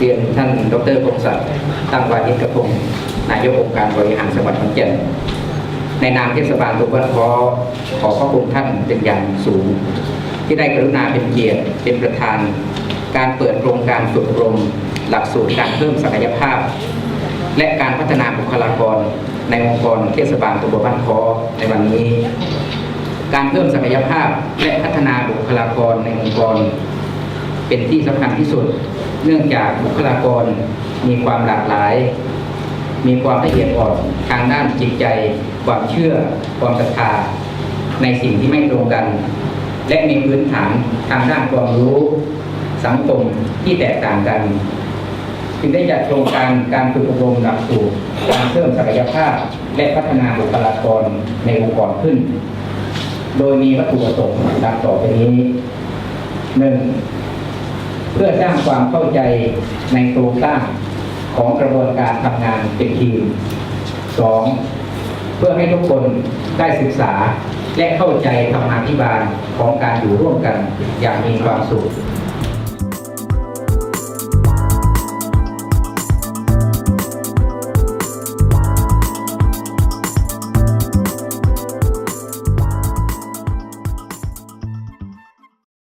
เรียนท่านดรพงศักดิ์ตั้งวานิกระพงศ์นายกองค์การบริหารจังหวัดขอนแก่นในนามเทศบาลตะวันขอขอขอบคุณท่านเป็นอย่างสูง ที่ได้กรุณาเป็นเกียรติเป็นประธาน การเปิดโครงการฝึกอบรม หลักสูตรการเพิ่มศักยภาพ และการพัฒนาบุคลากร ในองค์กรเทศบาลตำบลบ้านคอในวันนี้ การเพิ่มศักยภาพและพัฒนาบุคลากรในองค์กร เป็นที่สำคัญที่สุด เนื่องจากบุคลากรมีความหลากหลาย มีความละเอียดอ่อนทางด้านจิตใจ ความเชื่อ ความศรัทธา ในสิ่งที่ไม่ตรงกัน และมีพื้นฐานทางด้านความรู้ สังคมที่แตกต่างกันจึงได้จัดโครงการการฝึกอบรมหลักสูตรการเพิ่มศักยภาพ และพัฒนาบุคลากรในองค์กรขึ้น โดยมีวัตถุประสงค์ดังต่อไปนี้หนึ่ง เพื่อสร้างความเข้าใจในโครงสร้างของกระบวนการทำงานเป็นทีม 2. เพื่อให้ทุกคนได้ศึกษาและเข้าใจธรรมาธิบาลของการอยู่ร่วมกันอย่างมีความสุข